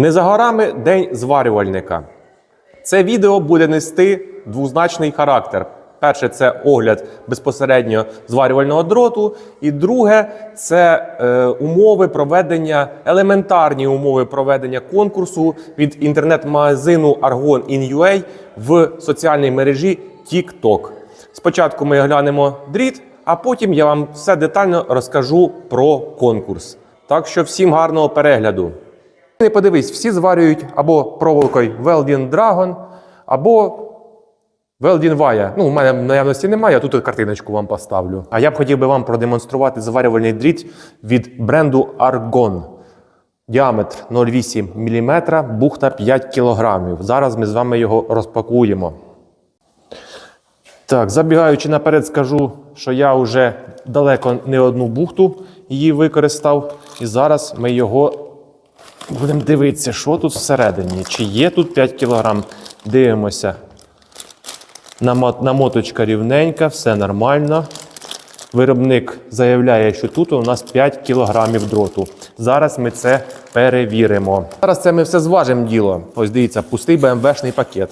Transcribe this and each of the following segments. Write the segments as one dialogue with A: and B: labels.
A: Не за горами день зварювальника. Це відео буде нести двозначний характер. Перше, це огляд безпосередньо зварювального дроту, і друге це е, умови проведення, елементарні умови проведення конкурсу від інтернет-магазину Argon in.ua в соціальній мережі TikTok. Спочатку ми оглянемо дріт, а потім я вам все детально розкажу про конкурс. Так що всім гарного перегляду. Не подивись, всі зварюють або проволокою Welding Dragon, або Welding Vaya. Ну, у мене наявності немає, я тут картиночку вам поставлю. А я б хотів би вам продемонструвати зварювальний дріт від бренду Argon. Діаметр 0,8 мм, бухта 5 кг. Зараз ми з вами його розпакуємо. Так, забігаючи наперед, скажу, що я вже далеко не одну бухту її використав. І зараз ми його Будемо дивитися, що тут всередині. Чи є тут 5 кг. Дивимося. Намоточка рівненька, все нормально. Виробник заявляє, що тут у нас 5 кг дроту. Зараз ми це перевіримо. Зараз це ми все зважимо діло. Ось дивіться, пустий БМВшний пакет.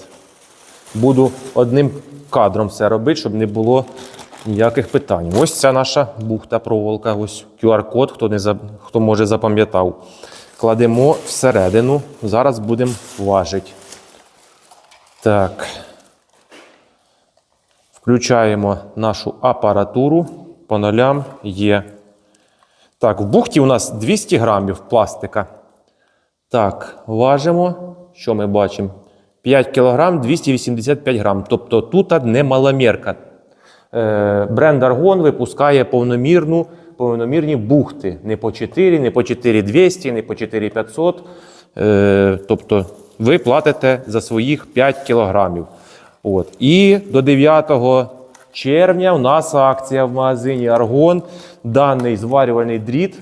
A: Буду одним кадром все робити, щоб не було ніяких питань. Ось ця наша бухта проволока, ось QR-код, хто, не хто може запам'ятав. Кладемо всередину. Зараз будемо важити. Так. Включаємо нашу апаратуру. По нолям є. Так, в бухті у нас 200 грамів пластика. Так, важимо. Що ми бачимо? 5 кг 285 грам. Тобто тут не маломірка. Е, Бренд Argon випускає повномірну, повномірні бухти. Не по 4, не по 4200, не по 4500. Е, Тобто ви платите за своїх 5 кілограмів. От. І до 9 червня у нас акція в магазині Argon. Даний зварювальний дріт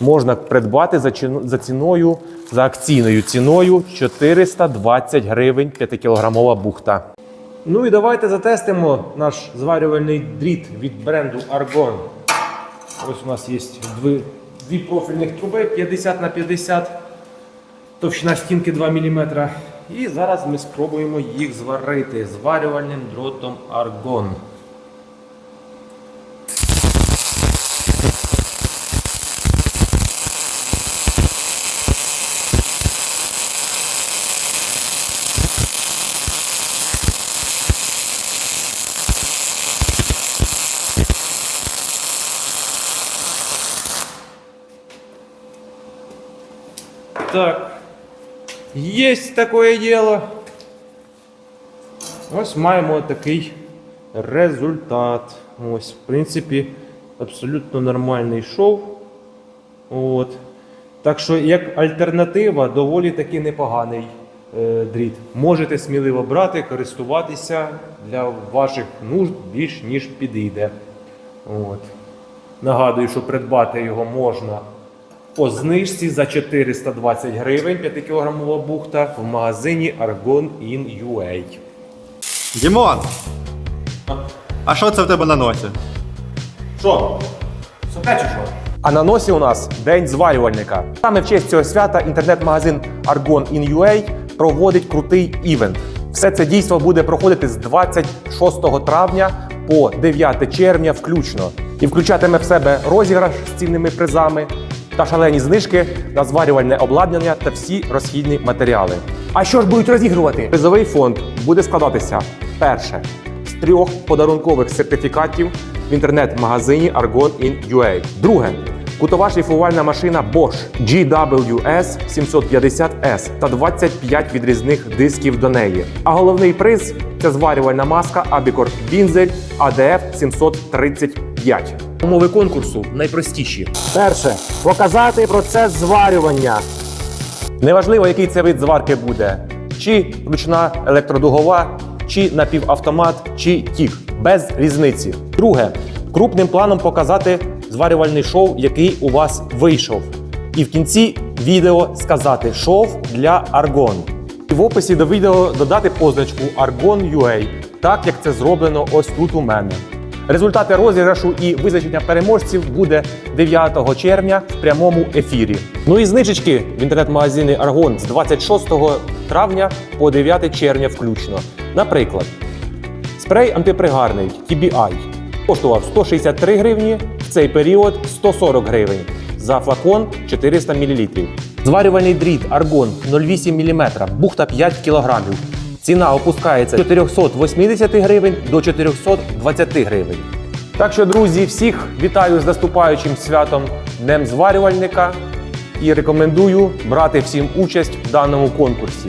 A: можна придбати за, за ціною, за акційною ціною 420 гривень 5-кілограмова бухта. Ну і давайте затестимо наш зварювальний дріт від бренду Argon. Ось у нас є дві, дві профільних труби 50 на 50, товщина стінки 2 мм. І зараз ми спробуємо їх зварити зварювальним дротом Argon. Так, есть такое діло. Ось маємо такий результат. Ось, в принципі, абсолютно нормальний шов. От. Так що, як альтернатива, доволі таки непоганий е, дріт. Можете сміливо брати, користуватися для ваших нужд більш ніж підійде. От. Нагадую, що придбати його можна по знижці за 420 гривень 5-кілограмова бухта в магазині Argon in UA.
B: Дімон! А що це в тебе на носі?
A: Що? Сопе чи що? А на носі у нас День зварювальника. Саме в честь цього свята інтернет-магазин Argon in UA проводить крутий івент. Все це дійство буде проходити з 26 травня по 9 червня включно. І включатиме в себе розіграш з цінними призами та шалені знижки на зварювальне обладнання та всі розхідні матеріали. А що ж будуть розігрувати? Призовий фонд буде складатися перше з трьох подарункових сертифікатів в інтернет-магазині Argon in UA. Друге кутова шліфувальна машина Bosch GWS 750S та 25 відрізних дисків до неї. А головний приз це зварювальна маска Abicor Binzel ADF 735. Умови конкурсу найпростіші. Перше показати процес зварювання. Неважливо, який це вид зварки буде: чи ручна електродугова, чи напівавтомат, чи тік. Без різниці. Друге, крупним планом показати зварювальний шов, який у вас вийшов. І в кінці відео сказати шов для Argon. І в описі до відео додати позначку Argon UA, так як це зроблено ось тут у мене. Результати розіграшу і визначення переможців буде 9 червня в прямому ефірі. Ну і знижечки в інтернет-магазині Аргон з 26 травня по 9 червня включно. Наприклад, спрей антипригарний TBI коштував 163 гривні, в цей період 140 гривень. За флакон 400 мл. Зварювальний дріт Аргон 0,8 мм, бухта 5 кг. Ціна опускається з 480 гривень до 420 гривень. Так що, друзі, всіх вітаю з наступаючим святом Днем зварювальника і рекомендую брати всім участь в даному конкурсі.